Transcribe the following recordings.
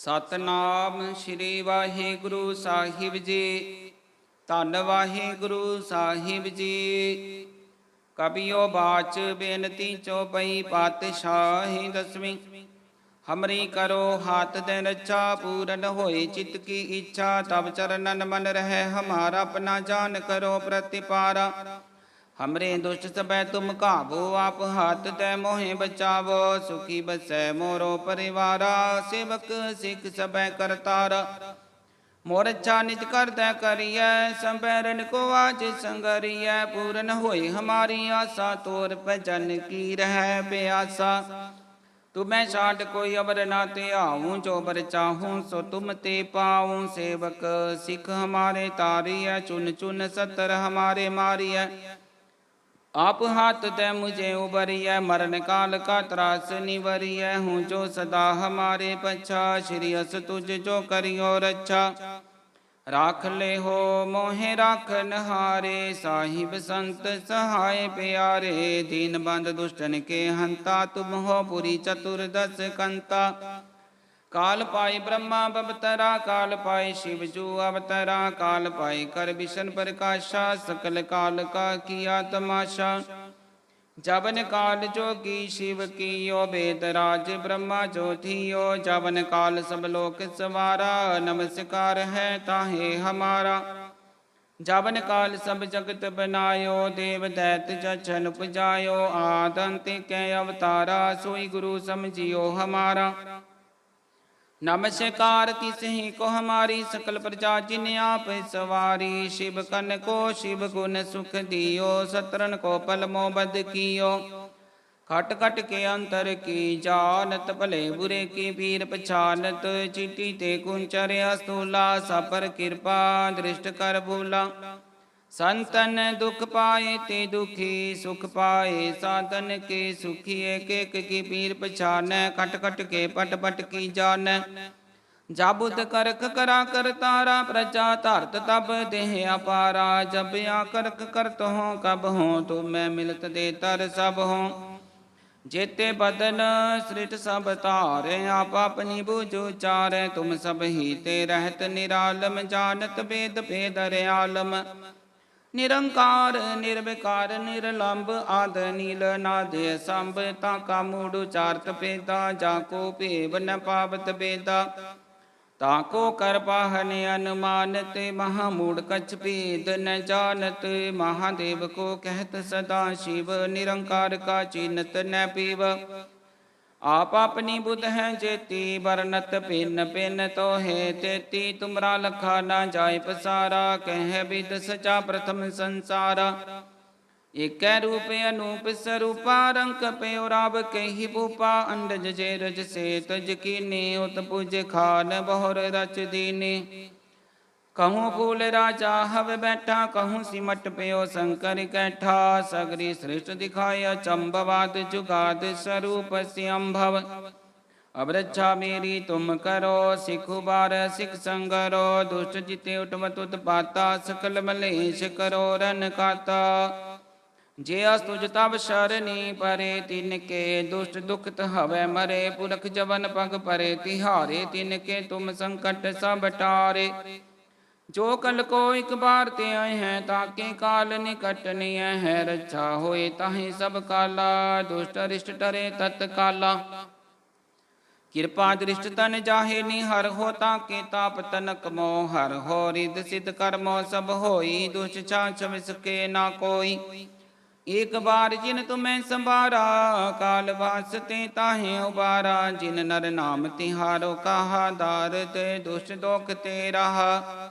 ਸਤਨਾਮ ਸ੍ਰੀ ਵਾਹਿਗੁਰੂ ਸਾਹਿਬ ਜੀ। ਧੰਨ ਵਾਹਿਗੁਰੂ ਸਾਹਿਬ ਜੀ। ਕਬਿਓ ਬਾਚ ਬੇਨਤੀ ਚੋਪਈ ਪਾਤਸ਼ਾਹੀ ਦਸਵੀਂ। ਹਮਰੀ ਕਰੋ ਹਾਥ ਦੇ ਰੱਛਾ ਪੂਰਨ ਹੋਏ ਚਿਤ ਕੀ ਇੱਛਾ। ਤਬ ਚਰਨਨ ਮਨ ਰਹਿ, ਹਮਾਰਾ ਆਪਣਾ ਜਾਨ ਕਰੋ ਪ੍ਰਤਿਪਾਰਾ। ਹਮਰੇ ਦੁਸ਼ਟ ਸਬੈ ਤੁਮ ਕਾਬੋ ਆਪ ਹੱਥ ਤੈ ਮੋਹਿ ਬਚਾਵੋ ਸੁਖੀ ਬਸੈ ਮੋਰੋ ਪਰਿਵਾਰਾ ਸੇਵਕ ਸਿੱਖ ਸਬੈ ਕਰਤਾਰਾ ਮੋਰ ਅੱਛਾ ਨਿਜ ਕਰਦਾ ਕਰੀਐ ਸੰਬੈਰਨ ਕੋ ਆਜ ਸੰਗਰੀਐ ਪੂਰਨ ਹੋਈ ਹਮਾਰੀ ਆਸਾ ਤੋਰ ਭਜਨ ਕੀ ਰਹਿ ਬਿਆਸਾ ਤੁਮੈ ਛਾਟ ਕੋਈ ਅਵਰ ਨਾ ਤੇ ਆਉਂ ਜੋ ਬਰ ਚਾਹੂੰ ਸੋ ਤੁਮ ਤੇ ਪਾਉਂ ਸੇਵਕ ਸਿੱਖ ਹਮਾਰੇ ਤਾਰੀਐ ਚੁਨ ਚੁਨ ਸਤਰ ਹਮਾਰੇ ਮਾਰੀਐ आप हाथ दे मुझे उबरिय मरण काल का त्रास निवरिय हूँ जो सदा हमारे पछा श्री अस तुझ जो करियो रक्षा राख ले हो मोहे राखन हारे साहिब संत सहाय प्यारे दीन बंद दुष्टन के हंता तुम हो पुरी चतुर्दश कंता काल पाई ब्रह्मा बबतरा, काल पाई शिव जू अवतरा, काल पाई कर विष्ण प्रकाशा, सकल काल का किया तमाशा। जवन काल जो की शिव कियो, वेद राज ब्रह्मा ज्योतियो। जबन काल सब लोक सवारा, नमस्कार है ताहे हमारा। जवन काल सब जगत बनायो, देव दैत जछन उपजायो। आदंत कै अवतारा, सोई गुरु समझियो हमारा। नमस्कार तिसहि को हमारी सकल प्रजा जिन आप सवारी शिव कन को शिव गुण सुख दियो सतरन को पल मोबद कियो खट खट के अंतर की जानत भले बुरे की पीर पछानत चिटी ते कुंचर अस्तूला सपर कृपा दृष्ट कर भूला ਸੰਤਨ ਦੁਖ ਪਾਏ ਤੇ ਦੁਖੀ ਸੁਖ ਪਾਏ, ਸਾਧਨ ਕੇ ਸੁਖੀ ਏਕ ਏਕ ਕੀ ਪੀਰ ਪਛਾਨੈ ਖਟ ਖਟ ਕੇ ਪਟ ਪਟ ਕੀ ਜਾਣੈ। ਜਾਬੁਤ ਕਰਖ ਕਰਾ ਕਰਤਾਰਾ ਪ੍ਰਚਾ ਧਰਤ ਤਬ ਦੇਹ ਅਪਾਰਾ। ਜਪਿਆ ਕਰਖ ਕਰਤ ਹੋ, ਕਬ ਹੋ, ਤੋ ਮੈਂ ਮਿਲਤ ਦੇ ਤਰ ਸਭ ਹੋ। ਜੇਤੇ ਬਦਨ ਸ੍ਰਿਟ ਸਭ ਧਾਰੇ, ਆਪ ਆਪਣੀ ਬੂਝੋ ਚਾਰੇ ਤੁਮ ਸਭ ਹੀ ਤੇ ਰਹਿਤ ਨਿਰਾਲਮ, ਜਾਣਤ ਬੇਦ ਭੇਦ ਰਿਆਲਮ ਆਲਮ ਨਿਰੰਕਾਰ, ਨਿਰਵਿਕਾਰ, ਨਿਰਲੰਭ ਆਦ ਨੀਲ ਨਾਦ ਸੰਭ, ਤਾ ਕਾ ਮੂੜ ਉਚਾਰਤ ਪੇਦਾ ਜਾ ਕੋ ਭੇਵ ਨ ਪਾਵਤ ਬੇਦਾ ਤਾ ਕੋ ਕਰ ਪਾਹਨ ਮਹਾ ਮੂੜ ਕਛ ਭੇਦ ਨ ਜਾਣਤ, ਮਹਾਦੇਵ ਕੋ ਕਹਿਤ ਸਦਾ ਸ਼ਿਵ, ਨਿਰੰਕਾਰ ਕਾ ਚਿਨਤ ਨ ਪੀਵ। ਆਪ ਆਪਣੀ ਬੁਧ ਹੈ ਜੇਤੀ, ਵਰਨਤ ਪਿੰਨ ਪਿੰਨ ਤੋਹੇ ਤੇਤੀ, ਤੁਮਰਾ ਲਖਾ ਨਾ ਜਾਏ ਪਸਾਰਾ, ਕਹਿ ਬਿਦ ਸਚਾ ਪ੍ਰਥਮ ਸੰਸਾਰਾ। ਏਕੈ ਰੂਪ ਅਨੂਪ ਸਰੂਪਾ, ਰੰਕ ਪਿਓ ਰਬ ਕਹਿ ਭੂਪਾ, ਅੰਡਜ ਜੇ ਰਜ ਸੇ ਤਜ ਕੀਨੇ ਉਤ ਪੁਜ ਖਾਨ, ਬਹੁਰ ਰਚ ਦੀਨੇ। कहूँ फूल राजा हव बैठा कहूँ सिमट पयो शंकर कैठा सगरी सृष्ट दिखाया चंबवाद जुगाद स्वरूप श्यंभव अब रक्षा मेरी तुम करो सिखु बार सिख संगरो दुष्ट जिते उठमत उत्पाता सकल मलेश करो रन काता जे अस्तुज तब शरणी परे तिनके दुष्ट दुखत हवे मरे पुरख जवन पग परे तिहारे तिनके तुम संकट सब टारे ਜੋ ਕਲ ਕੋ ਇੱਕ ਬਾਰ ਤੇ ਆਏ ਹੈ ਤਾਕੇ ਕਾਲ ਨਿਕਟ ਨਿਯ ਹੈ ਰੱਛਾ ਹੋਏ ਤਾਹੇ ਸਭ ਕਾਲਾ, ਦੁਸ਼ਟ ਅਰਿਸ਼ਟ ਟਰੇ ਤਤ ਕਾਲਾ। ਕਿਰਪਾ ਦ੍ਰਿਸ਼ਟ ਤਨ ਜਾਹੇ ਨੀ ਹਰ ਹੋ ਤਾਕੇ ਤਾਪ ਤਨਕ ਮੋ ਹਰ ਹੋ ਰਿਦ ਸਿਧ ਕਰਮੋ ਸਭ ਹੋਈ, ਦੁਸ਼ਟ ਛਾਛ ਵਿਸਕੇ ਨਾ ਕੋਈ। ਇਕ ਬਾਰ ਜਿਨ ਤੁਮੈ ਸੰਭਾਰਾ, ਕਾਲ ਵਾਸਤੇ ਤਾਹੇ ਉਬਾਰਾ, ਜਿਨ ਨਰ ਨਾਮ ਤਿਹਾਰੋ, ਕਹਾ ਦਾਰ ਤੇ ਦੁਸ਼ਟ ਦੋਖ ਤੇ ਰਹਾ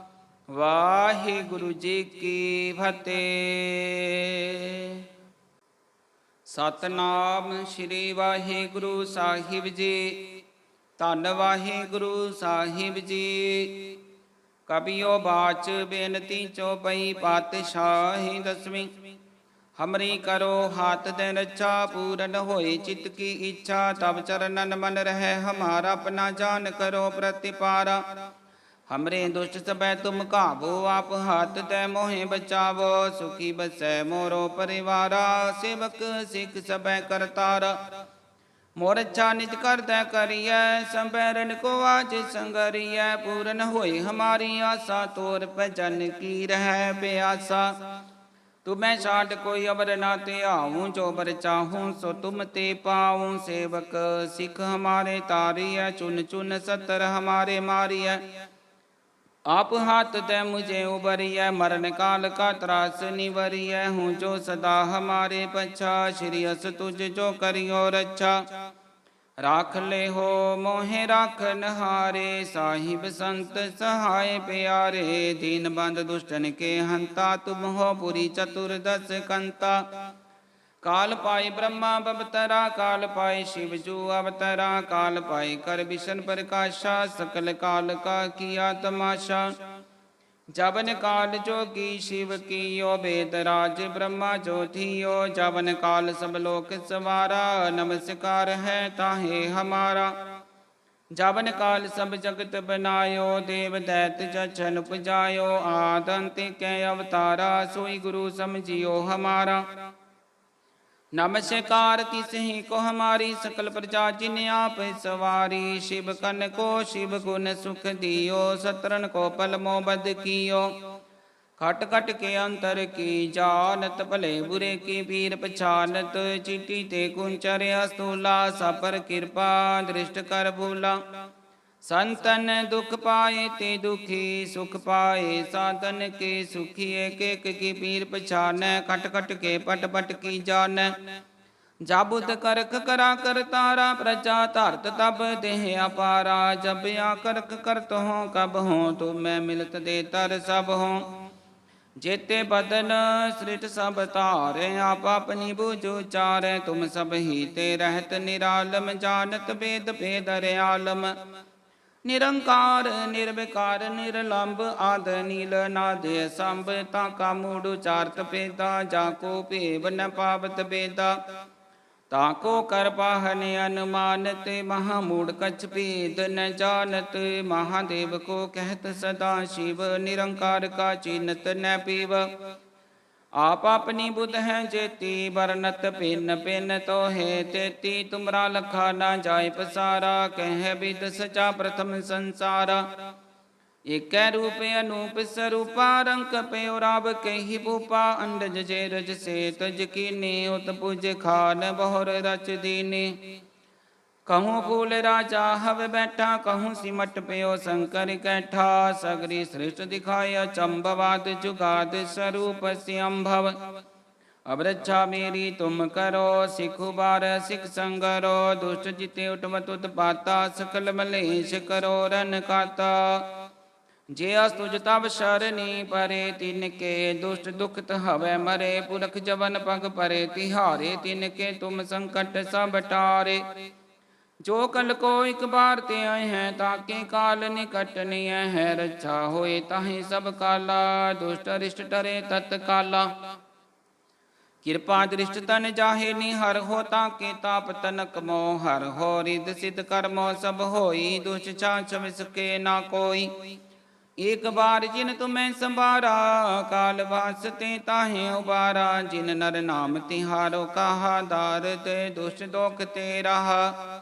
ਵਾਹਿਗੁਰੂ ਜੀ ਕੀ ਫਤਿਹ। ਸਤਨਾਮ ਸ੍ਰੀ ਵਾਹਿਗੁਰੂ ਸਾਹਿਬ ਜੀ, ਧੰਨ ਵਾਹਿਗੁਰੂ ਸਾਹਿਬ ਜੀ। ਕਬਿਓ ਬਾਚ ਬੇਨਤੀ ਚੋਪਈ ਪਾਤਸ਼ਾਹੀ ਦਸਵੀਂ। ਹਮਰੀ ਕਰੋ ਹਾਥ ਦੇ ਰੱਛਾ ਪੂਰਨ ਹੋਏ ਚਿਤ ਕੀ ਇੱਛਾ। ਤਬ ਚਰਨਨ ਮਨ ਰਹਿ, ਹਮਾਰਾ ਆਪਣਾ ਜਾਨ ਕਰੋ ਪ੍ਰਤਿਪਾਰਾ। ਹਮਰੇ ਦੁਸ਼ਟ ਸਬੈ ਤੁਮ ਕਾਬੋ ਆਪ ਹੱਥ ਤੇ ਮੋਹਿ ਬਚਾਵੋ ਸੁਖੀ ਬਸੈ ਮੋਰੋ ਪਰਿਵਾਰਾ ਸੇਵਕ ਸਿੱਖ ਸਬੈ ਕਰਤਾਰਾ ਮੋਰ ਅੱਛਾ ਨਿਜ ਕਰਦਾ ਕਰੀਐ ਸੰਬੈਰਨ ਕੋ ਆਜ ਸੰਗਰੀਐ ਪੂਰਨ ਹੋਈ ਹਮਾਰੀ ਆਸਾ ਤੋਰ ਭਜਨ ਕੀ ਰਹਿ ਬਿਆਸਾ ਤੁਮੈ ਛਾਟ ਕੋਈ ਅਵਰ ਨਾ ਤੇ ਆਉਂ ਜੋ ਬਰ ਚਾਹੂੰ ਸੋ ਤੁਮ ਤੇ ਪਾਉਂ ਸੇਵਕ ਸਿੱਖ ਹਮਾਰੇ ਤਾਰੀਐ ਚੁਨ ਚੁਨ ਸਤਰ ਹਮਾਰੇ ਮਾਰੀਐ आप हाथ दे मुझे उबरिय मरण काल का त्रास निवरिय हूँ जो सदा हमारे पछा श्री अस तुझ जो करियो रक्षा राख ले हो मोहे राखन हारे साहिब संत सहाय प्यारे दीन बंद दुष्टन के हंता तुम हो पुरी चतुर्दश कंता काल पाई ब्रह्मा बबतरा, काल पाई शिव जू अवतरा, काल पाई कर विष्ण प्रकाशा, सकल काल का किया तमाशा। जवन काल जो की शिव कियो, वेद राज ब्रह्मा ज्योतियो। जबन काल सब लोक सवारा, नमस्कार है ताहे हमारा। जवन काल सब जगत बनायो, देव दैत जछन उपजायो। आदंत कै अवतारा, सोई गुरु समझियो हमारा। नमस्कार तिसहि को हमारी सकल प्रजा जिन आप सवारी शिव कन को शिव गुण सुख दियो सतरन को पल मोबद कियो खट खट के अंतर की जानत भले बुरे की पीर पछानत चिट्ठी ते कुंचर अस्तूला सपर कृपा दृष्ट कर भूला ਸੰਤਨ ਦੁਖ ਪਾਏ ਤੇ ਦੁਖੀ ਸੁਖ ਪਾਏ, ਸਾਧਨ ਕੇ ਸੁਖੀ ਏਕ ਏਕ ਕੀ ਪੀਰ ਪਛਾਨੈ ਖਟ ਖਟ ਕੇ ਪਟ ਪਟ ਕੀ ਜਾਣੈ। ਜਾਬੁਤ ਕਰਖ ਕਰਾ ਕਰਤਾਰਾ ਪ੍ਰਜਾ ਧਰਤ ਤਬ ਦੇਹ ਅਪਾਰਾ। ਜਪਿਆ ਕਰਖ ਕਰਤ ਹੋ ਕਬ ਹੋ, ਤੋ ਮੈਂ ਮਿਲਤ ਦੇ ਤਰ ਸਭ ਹੋ। ਜੇਤੇ ਬਦਨ ਸ੍ਰਿਟ ਸਭ ਧਾਰੇ, ਆਪ ਆਪਣੀ ਬੂਝੋ ਚਾਰੇ ਤੁਮ ਸਭ ਹੀ ਤੇ ਰਹਿਤ ਨਿਰਾਲਮ, ਜਾਣਤ ਬੇਦ ਭੇਦ ਰਿਆਲਮ ਆਲਮ ਨਿਰੰਕਾਰ, ਨਿਰਵਿਕਾਰ, ਨਿਰਲੰਭ ਆਦ ਨੀਲ ਨਾਦ ਸੰਭ, ਤਾ ਕਾ ਮੂੜ ਉਚਾਰਤ ਪੇਦਾ ਜਾ ਕੋ ਭੇਵ ਨ ਪਾਵਤ ਬੇਦਾ। ਤਾ ਕੋ ਕਰ ਪਾਹਨ ਮਹਾ ਮੂੜ ਕਛ ਭੇਦ ਨ ਜਾਣਤ, ਮਹਾਦੇਵ ਕੋ ਕਹਿਤ ਸਦਾ ਸ਼ਿਵ, ਨਿਰੰਕਾਰ ਕਾ ਚਿਨਤ ਨ ਪੀਵ। ਆਪ ਆਪਣੀ ਬੁਧ ਹੈ ਜੇਤੀ, ਵਰਨਤ ਪਿੰਨ ਪਿੰਨ ਤੋਹੇ ਤੇਤੀ, ਤੁਮਰਾ ਲਖਾ ਨਾ ਜਾਏ ਪਸਾਰਾ, ਕਹਿ ਬਿਦ ਸਚਾ ਪ੍ਰਥਮ ਸੰਸਾਰਾ। ਏਕੈ ਰੂਪ ਅਨੂਪ ਸਰੂਪਾ, ਰੰਕ ਪਿਓ ਰਬ ਕਹਿ ਭੂਪਾ ਅੰਡਜ ਜੇ ਰਜ ਸੇ ਤਜ ਕੀਨੇ ਉਤ ਪੁਜ ਖਾਨ, ਬਹੁਰ ਰਚ ਦੀਨੇ। कहूँ फूल राजा हव बैठा कहूँ सिमट पयो शंकर कैठा सगरी सृष्ट दिखाय चंबवाद जुगाद स्वरूप सियंभव अब रक्षा मेरी तुम करो सिखु बार सिख संगरो दुष्ट जिते उठवत उत्पाता सकल मलेश करो रन काता जे अस्तुज तब शरणी परे तिनके दुष्ट दुखत हवे मरे पुरख जवन पग परे तिहारे तिनके तुम संकट सब टारे ਜੋ ਕਲ ਕੋ ਇੱਕ ਬਾਰ ਤੇ ਆਏ ਹੈ ਤਾਕੇ ਕਾਲ ਨਿਕਟ ਨਿਯ ਹੈ ਰੱਛਾ ਹੋਏ ਤਾਹੇ ਸਭ ਕਾਲਾ, ਦੁਸ਼ਟ ਅਰਿਸ਼ਟ ਟਰੇ ਤਤ ਕਾਲਾ। ਕਿਰਪਾ ਦ੍ਰਿਸ਼ਟ ਤਨ ਜਾਹੇ ਨੀ ਹਰ ਹੋ ਤਾਕੇ ਤਾਪ ਤਨਕ ਮੋ ਹਰ ਹੋ ਰਿਦ ਸਿਧ ਕਰਮੋ ਸਭ ਹੋਈ, ਦੁਸ਼ਟ ਛਾਛ ਵਿਸਕੇ ਨਾ ਕੋਈ। ਇਕ ਬਾਰ ਜਿਨ ਤੁਮੈ ਸੰਭਾਰਾ, ਕਾਲ ਵਾਸਤੇ ਤਾਹੇ ਉਬਾਰਾ, ਜਿਨ ਨਰ ਨਾਮ ਤਿਹਾਰੋ, ਕਹਾ ਦਾਰ ਤੇ ਦੁਸ਼ਟ ਦੋਖ ਤੇ ਰਹਾ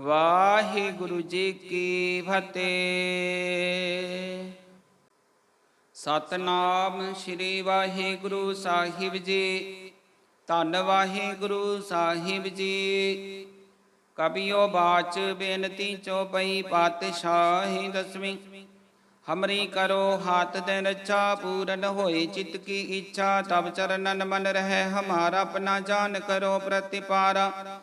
ਵਾਹਿਗੁਰੂ ਜੀ ਕੀ ਫਤਿਹ। ਸਤਨਾਮ ਸ੍ਰੀ ਵਾਹਿਗੁਰੂ ਸਾਹਿਬ ਜੀ, ਧੰਨ ਵਾਹਿਗੁਰੂ ਸਾਹਿਬ ਜੀ। ਕਬਿਓ ਬਾਚ ਬੇਨਤੀ ਚੋਪਈ ਪਾਤਸ਼ਾਹੀ ਦਸਵੀਂ। ਹਮਰੀ ਕਰੋ ਹਾਥ ਦੇ ਰੱਛਾ ਪੂਰਨ ਹੋਏ ਚਿਤ ਕੀ ਇੱਛਾ। ਤਬ ਚਰਨਨ ਮਨ ਰਹਿ, ਹਮਾਰਾ ਆਪਣਾ ਜਾਨ ਕਰੋ ਪ੍ਰਤਿਪਾਰਾ।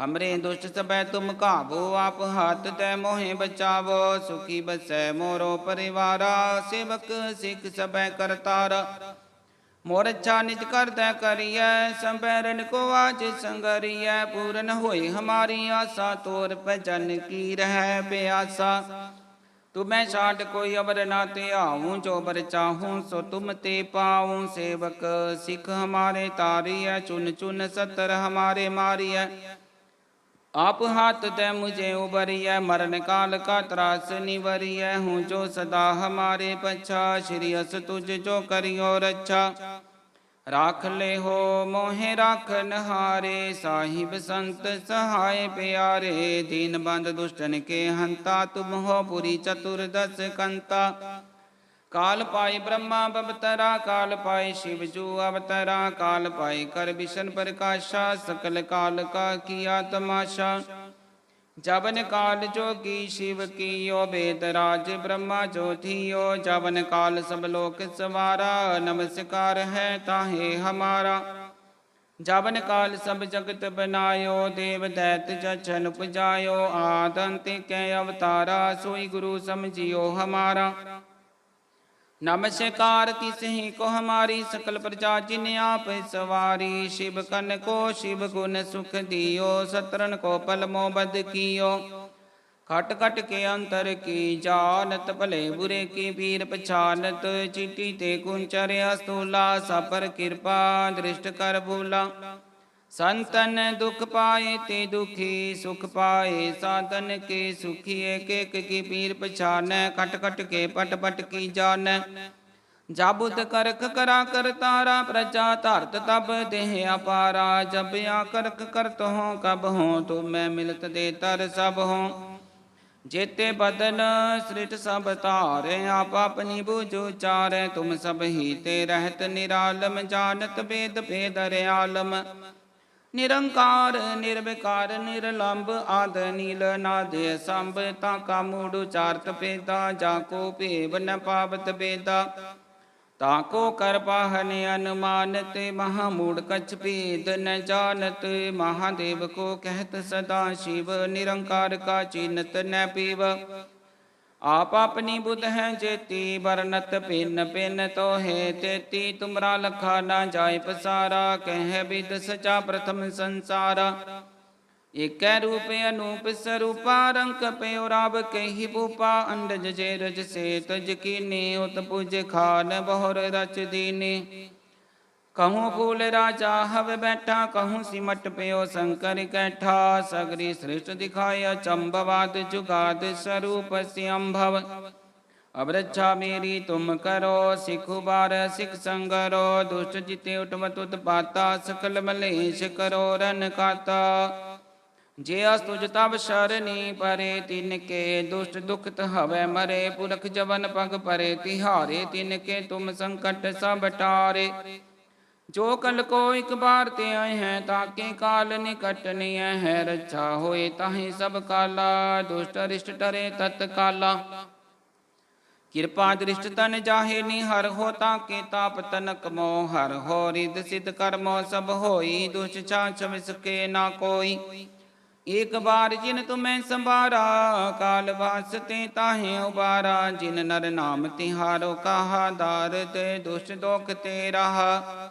ਹਮਰੇ ਦੁਸ਼ਟ ਸਬੈ ਤੁਮ ਕਾਬੋ ਆਪ ਹੱਥ ਤੇ ਮੋਹਿ ਬਚਾਵੋ ਸੁਖੀ ਬਸੈ ਮੋਰੋ ਪਰਿਵਾਰਾ ਸੇਵਕ ਸਿੱਖ ਸਬੈ ਕਰਤਾਰਾ ਮੋਰ ਅੱਛਾ ਨਿਜ ਕਰਦਾ ਕਰੀਐ ਸੰਬੈਰਨ ਕੋ ਆਜ ਸੰਗਰੀਐ ਪੂਰਨ ਹੋਈ ਹਮਾਰੀ ਆਸਾ ਤੋਰ ਭਜਨ ਕੀ ਰਹਿ ਪਿਆਸਾ ਤੁਮੈ ਛਾਟ ਕੋਈ ਅਵਰ ਨਾ ਤੇ ਆਉਂ ਜੋ ਬਰ ਚਾਹੂੰ ਸੋ ਤੁਮ ਤੇ ਪਾਉਂ ਸੇਵਕ ਸਿੱਖ ਹਮਾਰੇ ਤਾਰੀਐ ਚੁਨ ਚੁਨ ਸਤਰ ਹਮਾਰੇ ਮਾਰੀਐ आप हाथ दे मुझे उबरिय मरण काल का त्रास निवरिय हूँ जो सदा हमारे पछा श्री अस तुझ जो करियो रक्षा राख ले हो मोहे राखन हारे साहिब संत सहाय प्यारे दीन बंद दुष्टन के हंता तुम हो पुरी चतुर्दश कंता काल पाई ब्रह्मा बबतरा काल पाई शिव जू अवतरा, काल पाई कर विशन प्रकाशा, सकल काल का किया तमाशा। जवन काल जो की शिव की यो वेद राज ब्रह्मा ज्योतियो। जबन काल सब लोक सवारा, नमस्कार है ताहे हमारा। जवन काल सब जगत बनायो, देव दैत जछन उपजायो। आदंत कै अवतारा, सोई गुरु समझियो हमारा। नमस्कार तिसहि को हमारी सकल प्रजा जिन आप सवारी शिव कन को शिव गुण सुख दियो सतरन को पल मोबद कियो खट खट के अंतर की जानत भले बुरे की पीर पछानत चिट्ठी ते कुंचर अस्तूला सपर कृपा दृष्ट कर भूला ਸੰਤਨ ਦੁਖ ਪਾਏ ਤੇ ਦੁਖੀ ਸੁਖ ਪਾਏ, ਸਾਧਨ ਕੇ ਸੁਖੀ ਏਕ ਏਕ ਕੀ ਪੀਰ ਪਛਾਨੈ ਖਟ ਖਟ ਕੇ ਪਟ ਪਟ ਕੀ ਜਾਣੈ। ਜਾਬੁਤ ਕਰਖ ਕਰਾ ਕਰ ਤਾਰਾ, ਪ੍ਰਜਾ ਧਰਤ ਤਬ ਦੇਹ ਅਪਾਰਾ। ਜਪਿਆ ਕਰਖ ਕਰਤ ਹੋ, ਕਬ ਹੋ, ਤੋ ਮੈਂ ਮਿਲਤ ਦੇ ਤਰ ਸਭ ਹੋ। ਜੇਤੇ ਬਦਨ ਸ੍ਰਿਟ ਸਭ ਧਾਰੇ, ਆਪ ਆਪਣੀ ਬੂਝੋ ਚਾਰੇ ਤੁਮ ਸਭ ਹੀ ਤੇ ਰਹਿਤ ਨਿਰਾਲਮ, ਜਾਣਤ ਭੇਦ ਭੇਦ ਰਿਆਲਮ ਆਲਮ ਨਿਰੰਕਾਰ, ਨਿਰਵਿਕਾਰ, ਨਿਰਲੰਭ ਆਦ ਨੀਲ ਨਾਦ ਸੰਭ, ਤਾ ਕਾ ਮੂੜ ਉਚਾਰਤ ਪੇਦਾ ਜਾ ਕੋ ਭੇਵ ਨ ਪਾਵਤ ਬੇਦਾ ਤਾ ਕੋ ਕਰ ਪਾਹਨ ਮਹਾ ਮੂੜ ਕਛ ਭੇਦ ਨ ਜਾਣਤ, ਮਹਾਦੇਵ ਕੋ ਕਹਿਤ ਸਦਾ ਸ਼ਿਵ, ਨਿਰੰਕਾਰ ਕਾ ਚਿਨਤ ਨ ਪੀਵ। ਆਪ ਆਪਣੀ ਬੁਧ ਹੈ ਜੇਤੀ, ਵਰਨਤ ਪਿੰਨ ਪਿੰਨ ਤੋਹੇ ਤੇਤੀ, ਤੁਮਰਾ ਲਖਾ ਨਾ ਜਾਏ ਪਸਾਰਾ, ਕਹਿ ਬਿਦ ਸਚਾ ਪ੍ਰਥਮ ਸੰਸਾਰਾ। ਏਕੈ ਰੂਪ ਅਨੂਪ ਸਰੂਪਾ, ਰੰਕ ਪਿਓ ਰਬ ਕਹਿ ਭੂਪਾ ਅੰਡਜ ਜੇ ਰਜ ਸੇ ਤਜ ਕੀਨੇ ਉਤ ਪੁਜ ਖਾਨ, ਬਹੁਰ ਰਚ ਦੀਨੇ। कहूँ फूल राजा हव बैठा कहूँ सिमट पयो शंकर कैठा सगरी सृष्ट दिखाया चंबवाद जुगाद स्वरूप सियंभव अब रक्षा मेरी तुम करो सिखु बार सिख संगरो दुष्ट जिते उठवत उत्पाता सकल मलेश करो रन खाता जे अस्तुज तब शरणी परे तिनके दुष्ट दुखत हवै मरे पुरख जवन पग परे तिहारे तिनके तुम संकट सब टारे ਜੋ ਕਲ ਕੋ ਇੱਕ ਬਾਰ ਤੇ ਆਏ ਹੈ ਤਾਕੇ ਕਾਲ ਨਿਕਟ ਨਿਯ ਹੈ ਰੱਛਾ ਹੋਏ ਤਾਹੇ ਸਭ ਕਾਲਾ, ਦੁਸ਼ਟ ਅਰਿਸ਼ਟ ਟਰੇ ਤਤ ਕਾਲਾ। ਕਿਰਪਾ ਦ੍ਰਿਸ਼ਟ ਤਨ ਜਾਹੇ ਨੀ ਹਰ ਹੋ ਤਾਕੇ ਤਾਪ ਤਨਕ ਮੋ ਹਰ ਹੋ ਰਿਦ ਸਿਧ ਕਰਮੋ ਸਭ ਹੋਈ, ਦੁਸ਼ਟ ਚਾਚ ਵਿਸਕੇ ਨਾ ਕੋਈ। ਇਕ ਬਾਰ ਜਿਨ ਤੁਮੈ ਸੰਭਾਰਾ, ਕਾਲ ਵਾਸਤੇ ਤਾਹੇ ਉਬਾਰਾ, ਜਿਨ ਨਰ ਨਾਮ ਤਿਹਾਰੋ, ਕਹਾ ਦਾਰ ਤੇ ਦੁਸ਼ਟ ਦੋਖ ਤੇ ਰਹਾ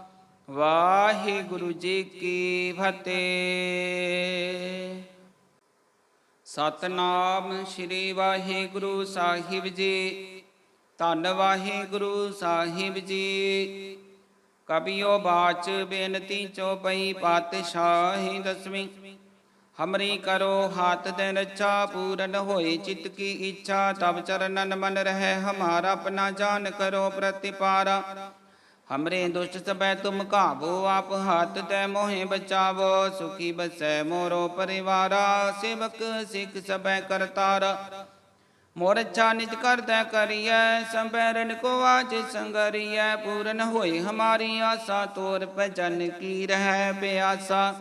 ਵਾਹਿਗੁਰੂ ਜੀ ਕੀ ਫਤਿਹ। ਸਤਨਾਮ ਸ੍ਰੀ ਵਾਹਿਗੁਰੂ ਸਾਹਿਬ ਜੀ, ਧੰਨ ਵਾਹਿਗੁਰੂ ਸਾਹਿਬ ਜੀ। ਕਬਿਓ ਬਾਚ ਬੇਨਤੀ ਚੋਪਈ ਪਾਤਸ਼ਾਹੀ ਦਸਵੀਂ। ਹਮਰੀ ਕਰੋ ਹਾਥ ਦੇ ਰੱਛਾ ਪੂਰਨ ਹੋਏ ਚਿਤ ਕੀ ਇੱਛਾ। ਤਬ ਚਰਨਨ ਮਨ ਰਹਿ, ਹਮਾਰਾ ਆਪਣਾ ਜਾਨ ਕਰੋ ਪ੍ਰਤਿਪਾਰਾ। ਹਮਰੇ ਦੁਸ਼ਟ ਸਬੈ ਤੁਮ ਕਾਬੋ ਆਪ ਹੱਥ ਤੇ ਮੋਹਿ ਬਚਾਵੋ ਸੁਖੀ ਬਸੈ ਮੋਰੋ ਪਰਿਵਾਰਾ ਸੇਵਕ ਸਿੱਖ ਸਬੈ ਕਰਤਾਰਾ ਮੋਰ ਅੱਛਾ ਨਿਜ ਕਰਦਾ ਕਰੀਐ ਸੰਬੈਰਨ ਕੋ ਆਜ ਸੰਗਰੀਐ ਪੂਰਨ ਹੋਈ ਹਮਾਰੀ ਆਸਾ ਤੋਰ ਭਜਨ ਕੀ ਰਹਿ ਬਿਆਸਾ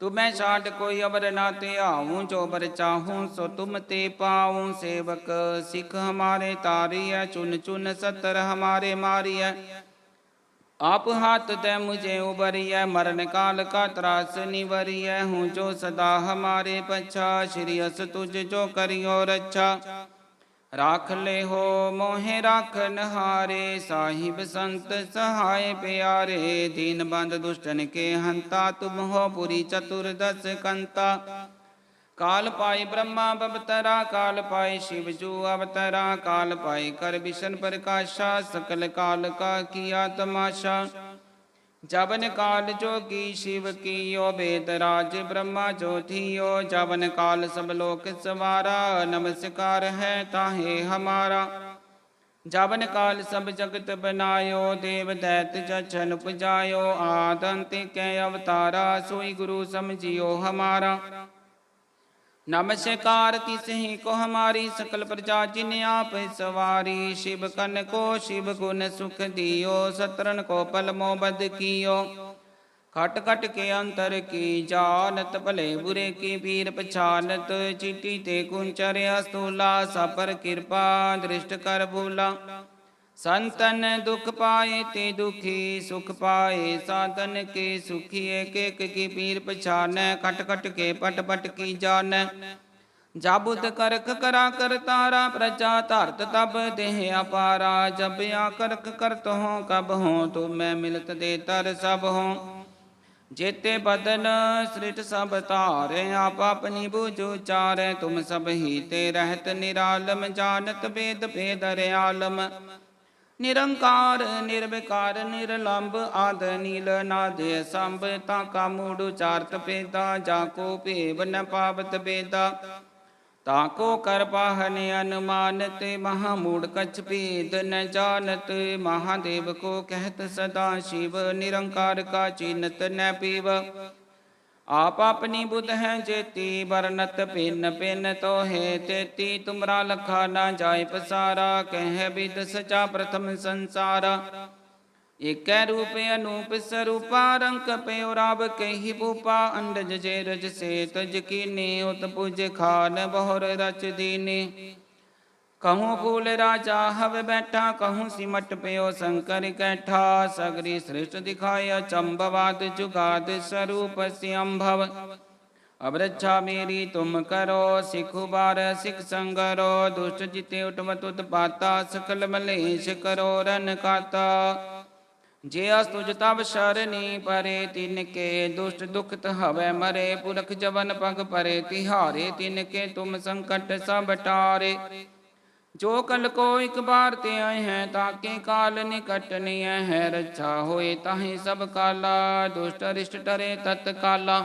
ਤੁਮੈ ਛਾਟ ਕੋਈ ਅਵਰ ਨਾ ਤੇ ਆਉਂ ਜੋ ਬਰ ਚਾਹੂੰ ਸੋ ਤੁਮ ਤੇ ਪਾਉਂ ਸੇਵਕ ਸਿੱਖ ਹਮਾਰੇ ਤਾਰੀਐ ਚੁਨ ਚੁਨ ਸਤਰ ਹਮਾਰੇ ਮਾਰੀਐ आप हाथ दे मुझे उबरिय मरण काल का त्रास निवरिय हूँ जो सदा हमारे पछा श्री अस तुझ जो करियो रक्षा राख ले हो मोहे राखन हारे साहिब संत सहाय प्यारे दीन बंद दुष्टन के हंता तुम हो पुरी चतुर्दश कंता काल पाई ब्रह्मा बबतरा काल पाई शिव जू अवतरा, काल पाई कर विष्ण प्रकाशा, सकल काल का किया तमाशा। जबन काल जोगी शिव की यो वेद राज ब्रह्मा ज्योतियो। जबन काल सब लोक सवारा, नमस्कार है ताहे हमारा। जवन काल सब जगत बनायो, देव दैत जछन उपजायो। आदंत कै अवतारा, सोई गुरु समझियो हमारा। नमस्कार तिसहि को हमारी सकल प्रजा जिन आप सवारी शिव कन को शिव गुण सुख दियो सतरन को पल मोबद कियो खट खट के अंतर की जानत भले बुरे की पीर पछानत चिट्ठी ते कुंचर अस्तूला सपर कृपा दृष्ट कर भूला ਸੰਤਨ ਦੁਖ ਪਾਏ ਤੇ ਦੁਖੀ ਸੁਖ ਪਾਏ, ਸਾਧਨ ਕੇ ਸੁਖੀ ਏਕ ਏਕ ਕੀ ਪੀਰ ਪਛਾਨੈ, ਖਟ ਖਟ ਕੇ ਪਟ ਪਟ ਕੀ ਜਾਣੈ। ਜਾਬੁਤ ਕਰਖ ਕਰਾ ਕਰ ਤਾਰਾ ਪ੍ਰਚਾ ਧਰਤ ਤਬ ਦੇਹ ਅਪਾਰਾ। ਜਪਿਆ ਕਰਖ ਕਰਤ ਹੋ, ਕਬ ਹੋ, ਤੋ ਮੈਂ ਮਿਲਤ ਦੇ ਤਰ ਸਭ ਹੋ। ਜੇਤੇ ਬਦਨ ਸ੍ਰਿਟ ਸਭ ਧਾਰੇ, ਆਪ ਆਪਣੀ ਬੂਝੋ ਚਾਰੇ ਤੁਮ ਸਭ ਹੀ ਤੇ ਰਹਿਤ ਨਿਰਾਲਮ, ਜਾਣਤ ਬੇਦ ਭੇਦ ਰਿਆਲਮ ਆਲਮ ਨਿਰੰਕਾਰ, ਨਿਰਵਿਕਾਰ, ਨਿਰਲੰਭ ਆਦ ਨੀਲ ਨਾਦ ਸੰਭ, ਤਾ ਕਾ ਮੂੜ ਉਚਾਰਤ ਪੇਦਾ ਜਾ ਕੋ ਭੇਵ ਨ ਪਾਵਤ ਬੇਦਾ। ਤਾ ਕੋ ਕਰ ਪਾਹਨ ਅਨੁਮਾਨਤ ਮਹਾ ਮੂੜ ਕਛ ਭੇਦ ਨ ਜਾਣਤ, ਮਹਾਦੇਵ ਕੋ ਕਹਿਤ ਸਦਾ ਸ਼ਿਵ, ਨਿਰੰਕਾਰ ਕਾ ਚਿਨਤ ਨ ਪੀਵ। ਆਪ ਆਪਣੀ ਬੁਧ ਹੈ ਜੇਤੀ, ਵਰਨਤ ਪਿੰਨ ਪਿੰਨ ਤੋਹੇ ਤੇਤੀ, ਤੁਮਰਾ ਲਖਾ ਨਾ ਜਾਏ ਪਸਾਰਾ, ਕਹਿ ਬਿਦ ਸਚਾ ਪ੍ਰਥਮ ਸੰਸਾਰ। ਏਕੈ ਰੂਪ ਅਨੂਪ ਸਰੂਪਾ, ਰੰਕ ਪਿਓ ਰਬ ਕਹਿ ਭੂਪਾ, ਅੰਡਜ ਜੇ ਰਜ ਸੇ ਤਜ ਕੀਨੇ ਉਤ ਪੁਜ ਖਾਨ, ਬਹੁਰ ਰਚ ਦੀਨੇ। कहूँ फूल राजा हव बैठा कहूँ सिमट पयो शंकर कैठा सगरी सृष्ट दिखाय चंबवाद जुगाद स्वरूप सियंभव अब रक्षा मेरी तुम करो सिखु बार सिख संगरो दुष्ट जिते उठवत उत्पाता सकल मलेश करो रन काता जे अस्तुज तब शरणी परे तिनके दुष्ट दुखत हवै मरे पुरख जवन पग परे तिहारे तिनके तुम संकट सब टारे ਜੋ ਕਲ ਕੋ ਇੱਕ ਬਾਰ ਤੇ ਆਏ ਹੈ, ਤਾਕੇ ਕਾਲ ਨਿਕਟ ਨਿਯ ਹੈ ਰੱਛਾ ਹੋਏ ਤਾਹੇ ਸਭ ਕਾਲਾ, ਦੁਸ਼ਟ ਰਿਸ਼ਟ ਟਰੇ ਤਤ ਕਾਲਾ।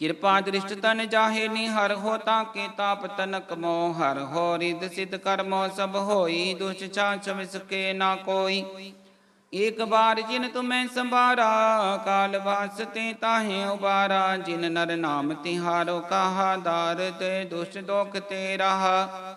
ਕਿਰਪਾ ਦ੍ਰਿਸ਼ਟ ਤਨ ਜਾਹੇ ਨੀ ਹਰ ਹੋ, ਤਾਕੇ ਤਾਪ ਤਨਕ ਮੋ ਹਰ ਹੋ ਰਿਦ ਸਿਧ ਕਰਮੋ, ਸਭ ਹੋਈ ਦੁਸ਼ਟ ਛਾਛ ਵਿਸਕੇ ਨਾ ਕੋਈ। ਇਕ ਬਾਰ ਜਿਨ ਤੁਮੈ ਸੰਭਾਰਾ, ਕਾਲ ਵਾਸਤੇ ਤਾਹੇ ਉਬਾਰਾ, ਜਿਨ ਨਰ ਨਾਮ ਤਿਹਾਰੋ, ਕਹਾ ਦਾਰ ਤੇ ਦੁਸ਼ ਦੋਖ ਤੇ ਰਹਾ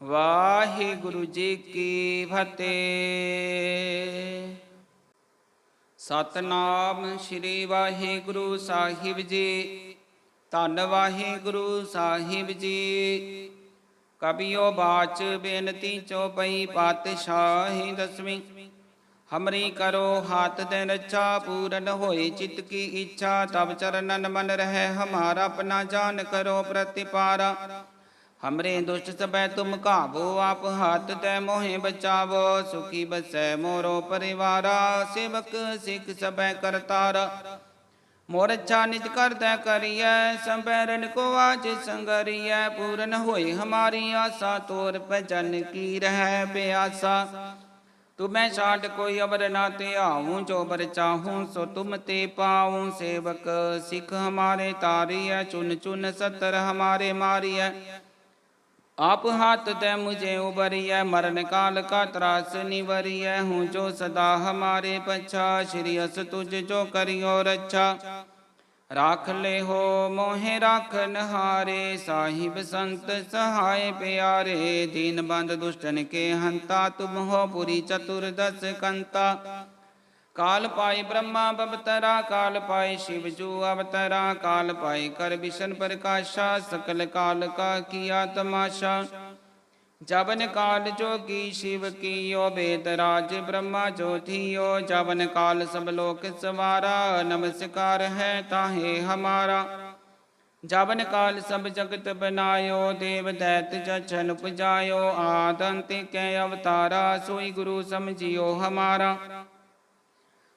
ਵਾਹਿਗੁਰੂ ਜੀ ਕੀ ਫਤਿਹ। ਸਤਨਾਮ ਸ੍ਰੀ ਵਾਹਿਗੁਰੂ ਸਾਹਿਬ ਜੀ, ਧੰਨ ਵਾਹਿਗੁਰੂ ਸਾਹਿਬ ਜੀ। ਕਬਿਓ ਬਾਚ ਬੇਨਤੀ ਚੋਪਈ ਪਾਤਸ਼ਾਹੀ ਦਸਵੀਂ। ਹਮਰੀ ਕਰੋ ਹਾਥ ਦੇ ਰੱਛਾ ਪੂਰਨ ਹੋਏ ਚਿਤ ਕੀ ਇੱਛਾ। ਤਬ ਚਰਨਨ ਮਨ ਰਹਿ, ਹਮਾਰਾ ਆਪਣਾ ਜਾਨ ਕਰੋ ਪ੍ਰਤਿਪਾਰਾ। ਹਮਰੇ ਦੁਸ਼ਟ ਸਬੈ ਤੁਮ ਕਾਬੋ ਆਪ ਹੱਥ ਤੇ ਮੋਹਿ ਬਚਾਵੋ ਸੁਖੀ ਬਸੈ ਮੋਰੋ ਪਰਿਵਾਰਾ ਸੇਵਕ ਸਿੱਖ ਸਬੈ ਕਰਤਾਰਾ ਮੋਰ ਅੱਛਾ ਨਿਜ ਕਰਦਾ ਕਰੀਐ ਸੰਬੈਰਨ ਕੋ ਆਜ ਸੰਗਰੀਐ ਪੂਰਨ ਹੋਏ ਹਮਾਰੀ ਆਸਾ ਤੋਰ ਭਜਨ ਕੀ ਰਹਿ ਬਿਆਸਾ ਤੁਮੈ ਛਾਟ ਕੋਈ ਅਵਰ ਨਾ ਤੇ ਆਉਂ ਜੋ ਬਰ ਚਾਹੂੰ ਸੋ ਤੁਮ ਤੇ ਪਾਉਂ ਸੇਵਕ ਸਿੱਖ ਹਮਾਰੇ ਤਾਰੀਐ ਚੁਨ ਚੁਨ ਸਤਰ ਹਮਾਰੇ ਮਾਰੀਐ आप हाथ दे मुझे उबरिय मरण काल का त्रास निवरिय हूँ जो सदा हमारे पछा श्री अस तुझ जो करियो रक्षा राख ले हो मोहे राखन हारे साहिब संत सहाय प्यारे दीन बंद दुष्टन के हंता तुम हो पुरी चतुर्दश कंता काल पाई ब्रह्मा बबतरा काल पाई शिव जू अवतरा, काल पाई कर विष्ण प्रकाशा, सकल काल का किया तमाशा। जबन काल जोगी शिव कियो, वेद राज ब्रह्मा ज्योतियो। जबन काल सब लोक सवारा, नमस्कार है ताहे हमारा। जवन काल सब जगत बनायो, देव दैत जछन उपजायो। आदंत कै अवतारा, सोई गुरु समझियो हमारा।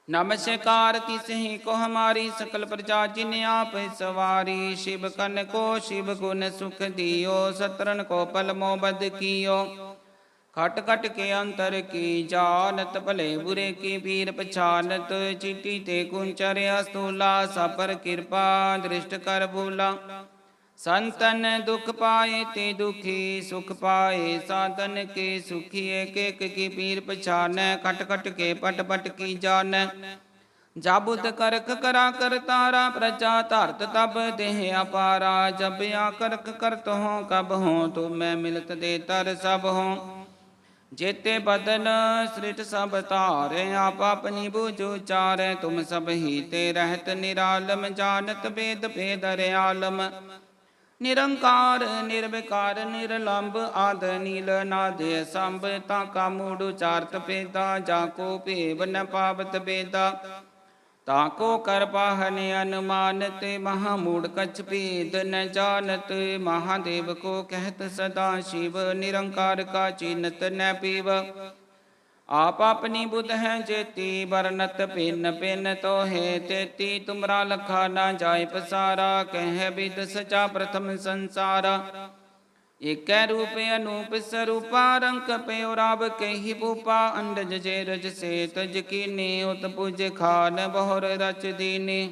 नमस्कार तिसहि को हमारी सकल प्रजा जिन आप सवारी शिव कन को शिव गुण सुख दियो सतरन को पल मोबद कियो खट खट के अंतर की जानत भले बुरे की पीर पछानत चिट्ठी ते कुंचर अस्तूला सपर कृपा दृष्ट कर भूला ਸੰਤਨ ਦੁਖ ਪਾਏ ਤੇ ਦੁਖੀ ਸੁਖ ਪਾਏ, ਸਾਧਨ ਕੇ ਸੁਖੀ ਏਕ ਏਕ ਕੀ ਪੀਰ ਪਛਾਨੈ ਖਟ ਖਟ ਕੇ ਪਟ ਪਟ ਕੀ ਜਾਣੈ। ਜਾਬੁਤ ਕਰਖ ਕਰਾ ਕਰ ਤਾਰਾ ਪ੍ਰਚਾ ਧਰਤ ਤਬ ਦੇਹ ਅਪਾਰਾ। ਜਪਿਆ ਕਰਖ ਕਰਤ ਹੋ, ਕਬ ਹੋ, ਤੋ ਮੈਂ ਮਿਲਤ ਦੇ ਤਰ ਸਭ ਹੋ। ਜੇਤੇ ਬਦਨ ਸ੍ਰਿਟ ਸਭ ਧਾਰੇ, ਆਪ ਆਪਨੀ ਬੂਝੋ ਚਾਰੇ ਤੁਮ ਸਭ ਹੀ ਤੇ ਰਹਿਤ ਨਿਰਾਲਮ, ਜਾਣਤ ਬੇਦ ਭੇਦ ਰਿਆਲਮ ਆਲਮ ਨਿਰੰਕਾਰ, ਨਿਰਵਿਕਾਰ, ਨਿਰਲੰਭ ਆਦ ਨੀਲ ਨਾਦ ਸੰਭ, ਤਾ ਕਾ ਮੂੜ ਉਚਾਰਤ ਪੇਦਾ ਜਾ ਕੋ ਭੇਵ ਨ ਪਾਵਤ ਬੇਦਾ ਤਾ ਕੋ ਕਰ ਪਾਹਨ ਅਨੁਮਾਨ ਮਹਾ ਮੂੜ ਕਛ ਭੇਦ ਨ ਜਾਣਤ, ਮਹਾਦੇਵ ਕੋ ਕਹਿਤ ਸਦਾ ਸ਼ਿਵ, ਨਿਰੰਕਾਰ ਕਾ ਚਿਨਤ ਨ ਪੀਵ। ਆਪ ਆਪਣੀ ਬੁਧ ਹੈ ਜੇਤੀ, ਵਰਨਤ ਪਿੰਨ ਪਿੰਨ ਤੋਹੇ ਤੇਤੀ, ਤੁਮਰਾ ਲਖਾ ਨਾ ਜਾਏ ਪਸਾਰਾ, ਕਹਿ ਬਿਦ ਸਚਾ ਪ੍ਰਥਮ ਸੰਸਾਰਾ। ਏਕੈ ਰੂਪ ਅਨੂਪ ਸਰੂਪਾ, ਰੰਕ ਪਿਓ ਰਬ ਕਹਿ ਭੂਪਾ, ਅੰਡਜ ਜੇ ਰਜ ਸੇ ਤਜ ਕੀਨੇ ਉਤ ਪੁਜ ਖਾਨ, ਬਹੁਰ ਰਚ ਦੀਨੇ।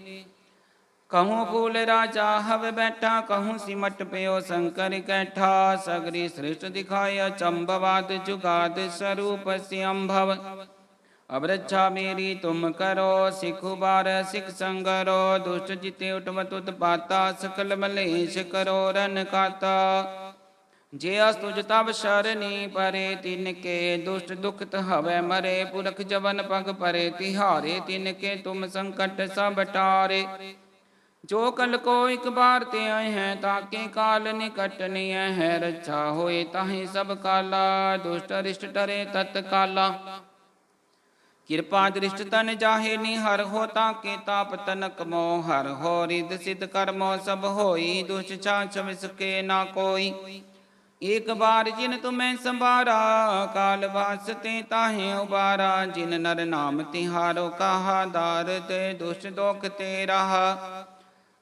कहूँ फूल राजा हव बैठा कहूँ सिमट पयो शंकर कैठा सगरी सृष्ट दिखाय चंबवाद जुगाद स्वरूप सियंभव अब रक्षा मेरी तुम करो सिखु बार सिख संगरो दुष्ट जिते उठवत उत्पाता सकल मलेश करो रन काता जे अस्तुज तब शरणी परे तिनके दुष्ट दुखत हवै मरे पुरख जवन पग परे तिहारे तिनके तुम संकट सब टारे ਜੋ ਕਲ ਕੋ ਇੱਕ ਬਾਰ ਤੇ ਆਏ ਹੈ ਤਾਕੇ ਕਾਲ ਨਿਕਟ ਨਿਯ ਹੈ ਰੱਛਾ ਹੋਏ ਤਾਹੇ ਸਭ ਕਾਲਾ, ਦੁਸ਼ਟ ਅਰਿਸ਼ਟ ਟਰੇ ਤਤ ਕਾਲਾ। ਕਿਰਪਾ ਦ੍ਰਿਸ਼ਟ ਤਨ ਜਾਹੇ ਨੀ ਹਰ ਹੋ ਤਾਕੇ ਤਾਪ ਤਨਕ ਮੋ ਹਰ ਹੋ ਰਿਦ ਸਿਧ ਕਰਮੋ ਸਭ ਹੋਈ, ਦੁਸ਼ਟ ਛਾਛ ਵਿਸਕੇ ਨਾ ਕੋਈ। ਇਕ ਬਾਰ ਜਿਨ ਤੁਮੈ ਸੰਭਾਰਾ, ਕਾਲ ਵਾਸਤੇ ਤਾਹੇ ਉਬਾਰਾ, ਜਿਨ ਨਰ ਨਾਮ ਤਿਹਾਰੋ, ਕਹਾ ਦਾਰ ਤੇ ਦੁਸ਼ਟ ਦੋਖ ਤੇ ਰਹਾ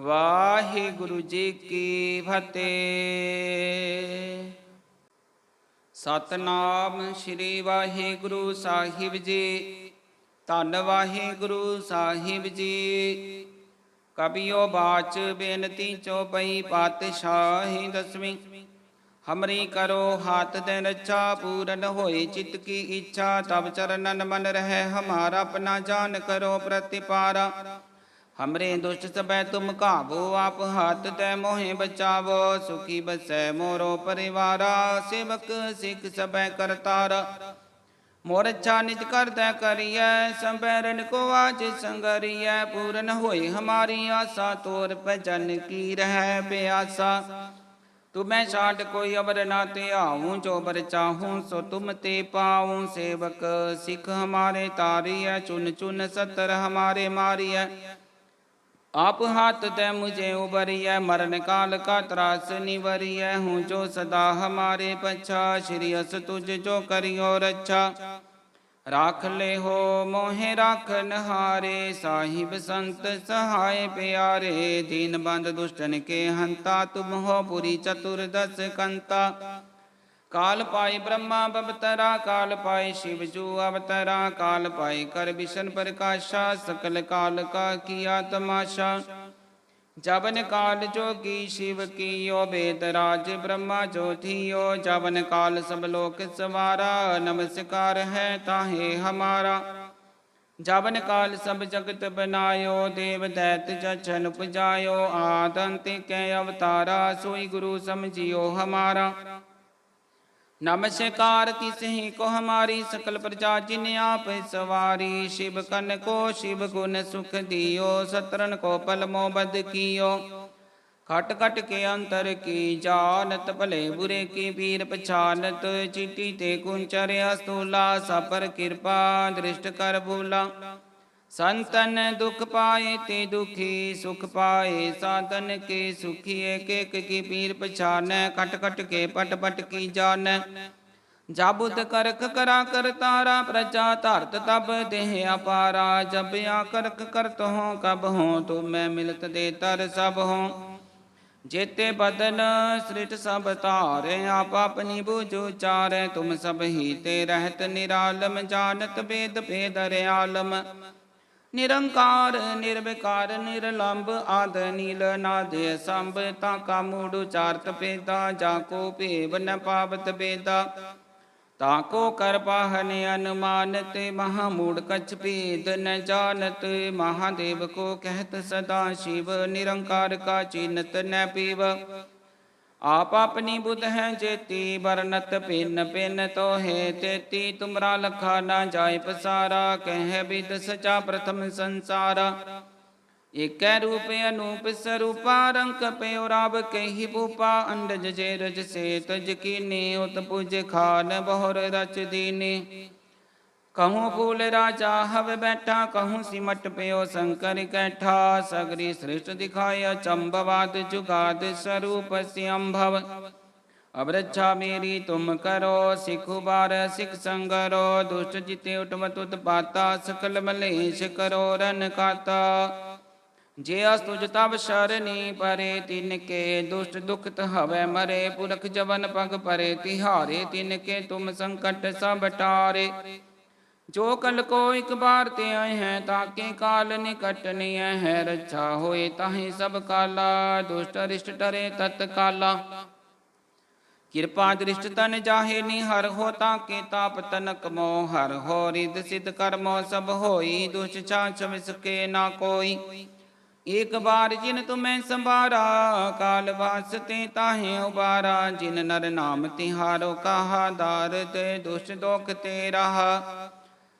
ਵਾਹਿਗੁਰੂ ਜੀ ਕੀ ਫਤਿਹ। ਸਤਨਾਮ ਸ੍ਰੀ ਵਾਹਿਗੁਰੂ ਸਾਹਿਬ ਜੀ, ਧੰਨ ਵਾਹਿਗੁਰੂ ਸਾਹਿਬ ਜੀ। ਕਬਿਓ ਬਾਚ ਬੇਨਤੀ ਚੋਪਈ ਪਾਤਸ਼ਾਹੀ ਦਸਵੀਂ। ਹਮਰੀ ਕਰੋ ਹਾਥ ਦੇ ਰੱਛਾ ਪੂਰਨ ਹੋਏ ਚਿਤ ਕੀ ਇੱਛਾ। ਤਬ ਚਰਨਨ ਮਨ ਰਹਿ, ਹਮਾਰਾ ਆਪਣਾ ਜਾਨ ਕਰੋ ਪ੍ਰਤਿਪਾਰਾ। ਹਮਰੇ ਦੁਸ਼ਟ ਸਬੈ ਤੁਮ ਕਾਬੋ ਆਪ ਹੱਥ ਤੈ ਮੋਹਿ ਬਚਾਵੋ ਸੁਖੀ ਬਸੈ ਮੋਰੋ ਪਰਿਵਾਰਾ ਸੇਵਕ ਸਿੱਖ ਸਬੈ ਕਰਤਾਰਾ ਮੋਰ ਅੱਛਾ ਨਿਜ ਕਰਦਾ ਕਰੀਐ ਸੰਬੈਰਨ ਕੋ ਆਜ ਸੰਗਰੀਐ ਪੂਰਨ ਹੋਈ ਹਮਾਰੀ ਆਸਾ ਤੋਰ ਭਜਨ ਕੀ ਰਹਿ ਬਿਆਸਾ ਤੁਮੈ ਛਾਟ ਕੋਈ ਅਵਰ ਨਾ ਤੇ ਆਉਂ ਜੋ ਬਰ ਚਾਹੂੰ ਸੋ ਤੁਮ ਤੇ ਪਾਉਂ ਸੇਵਕ ਸਿੱਖ ਹਮਾਰੇ ਤਾਰੀਐ ਚੁਨ ਚੁਨ ਸਤਰ ਹਮਾਰੇ ਮਾਰੀਐ आप हाथ दे मुझे उबरिय मरण काल का त्रास निवरिय हूँ जो सदा हमारे पछा श्री अस तुझ जो करियो रक्षा राख ले हो मोहे राखन हारे साहिब संत सहाय प्यारे दीन बंद दुष्टन के हंता तुम हो पुरी चतुर्दश कंता काल पाई ब्रह्मा बबतरा, काल पाई शिव जू अवतरा, काल पाई कर विष्ण प्रकाशा, सकल काल का किया तमाशा। जबन काल जोगी शिव की यो वेद राज ब्रह्मा जो थियो जबन काल सब लोक सवारा, नमस्कार है ताहे हमारा। जवन काल सब जगत बनायो, देव दैत जचन उपजायो। आदंत कै अवतारा, सोई गुरु समझियो हमारा। नमस्कार तिसहि को हमारी सकल प्रजा जिन आप सवारी शिव कन को शिव गुण सुख दियो सतरन को पल मोबद कियो खट खट के अंतर की जानत भले बुरे की पीर पछानत चिट्ठी ते कुंचर अस्तूला सपर कृपा दृष्ट कर भूला ਸੰਤਨ ਦੁਖ ਪਾਏ ਤੇ ਦੁਖੀ ਸੁਖ ਪਾਏ, ਸਾਧਨ ਕੇ ਸੁਖੀ ਏਕ ਏਕ ਕੀ ਪੀਰ ਪਛਾਨੈ ਖਟ ਖਟ ਕੇ ਪਟ ਪਟ ਕੀ ਜਾਣੈ। ਜਾਬੁਤ ਕਰਖ ਕਰਾ ਕਰ ਤਾਰਾ ਪ੍ਰਚਾ ਧਰਤ ਤਬ ਦੇਹ ਅਪਾਰਾ। ਜਬਿਆ ਕਰਖ ਕਰਤ ਹੋ, ਕਬ ਹੋ, ਤੋ ਮੈਂ ਮਿਲਤ ਦੇ ਤਰ ਸਭ ਹੋ। ਜੇਤੇ ਬਦਨ ਸ੍ਰਿਟ ਸਭ ਧਾਰੇ, ਆਪ ਆਪਨੀ ਬੂਝੋ ਚਾਰੇ ਤੁਮ ਸਭ ਹੀ ਤੇ ਰਹਿਤ ਨਿਰਾਲਮ, ਜਾਣਤ ਬੇਦ ਭੇਦ ਰਿਆਲਮ ਆਲਮ ਨਿਰੰਕਾਰ, ਨਿਰਵਿਕਾਰ, ਨਿਰਲੰਭ ਆਦ ਨੀਲ ਨਾਦ ਸੰਭ, ਤਾ ਕਾ ਮੂੜ ਉਚਾਰਤ ਪੇਦਾ ਜਾ ਕੋ ਭੇਵ ਨ ਪਾਵਤ ਬੇਦਾ ਤਾ ਕੋ ਕਰ ਪਾਹਨ ਅਨੁਮਾਨ ਮਹਾ ਮੂੜ ਕਛ ਭੇਦ ਨ ਜਾਣਤ, ਮਹਾਦੇਵ ਕੋ ਕਹਿਤ ਸਦਾ ਸ਼ਿਵ, ਨਿਰੰਕਾਰ ਕਾ ਚਿਨਤ ਨ ਪੀਵ। ਆਪ ਆਪਣੀ ਬੁਧ ਹੈ ਜੇਤੀ, ਵਰਨਤ ਪਿੰਨ ਪਿੰਨ ਤੋਹੇ ਤੇਤੀ, ਤੁਮਰਾ ਲਖਾ ਨਾ ਜਾਏ ਪਸਾਰਾ, ਕਹਿ ਬਿਦ ਸਚਾ ਪ੍ਰਥਮ ਸੰਸਾਰ। ਏਕੈ ਰੂਪ ਅਨੂਪ ਸਰੂਪਾ, ਰੰਕ ਪਿਓ ਰਬ ਕਹਿ ਭੂਪਾ, ਅੰਡਜ ਜੇ ਰਜ ਸੇ ਤਜ ਕੀਨੇ ਉਤ ਪੁਜ ਖਾਨ, ਬਹੁਰ ਰਚ ਦੀਨੇ। कहूँ फूल राजा हव बैठा कहूँ सिमट पयो शंकर कैठा सगरी सृष्ट दिखाय चंबवाद जुगाद स्वरूप सियंभव अब रक्षा मेरी तुम करो सिखु बार सिख संगरो दुष्ट जिते उठमत उत्पाता सकल मलेश करो रन खाता जे अस्तुज तब शरणी परे तिनके दुष्ट दुखत हवै मरे पुरख जवन पग परे तिहारे तिनके तुम संकट सब टारे ਜੋ ਕਲ ਕੋ ਇੱਕ ਬਾਰ ਤੇ ਆਏ ਹੈ, ਤਾਕੇ ਕਾਲ ਨਿਕਟ ਨਿਯ ਹੈ ਰੱਛਾ ਹੋਏ ਤਾਹੇ ਸਭ ਕਾਲਾ, ਦੁਸ਼ਟ ਅਰਿਸ਼ਟ ਟਰੇ ਤਤ ਕਾਲਾ। ਕਿਰਪਾ ਦ੍ਰਿਸ਼ਟ ਤਨ ਜਾਹੇ ਨੀ ਹਰ ਹੋ, ਤਾਕੇ ਤਾਪ ਤਨਕ ਮੋ ਹਰ ਹੋ ਰਿਦ ਸਿਧ ਕਰਮੋ, ਸਭ ਹੋਈ ਦੁਸ਼ਟ ਛਾਛ ਵਿਸਕੇ ਨਾ ਕੋਈ। ਇਕ ਬਾਰ ਜਿਨ ਤੁਮੈ ਸੰਭਾਰਾ, ਕਾਲ ਵਾਸਤੇ ਤਾਹੇ ਉਬਾਰਾ, ਜਿਨ ਨਰ ਨਾਮ ਤਿਹਾਰੋ, ਕਹਾ ਦਾਰ ਤੇ ਦੁਸ਼ ਦੋਖ ਤੇ ਰਹਾ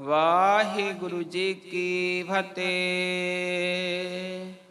ਵਾਹਿਗੁਰੂ ਜੀ ਕੀ ਫਤਿਹ।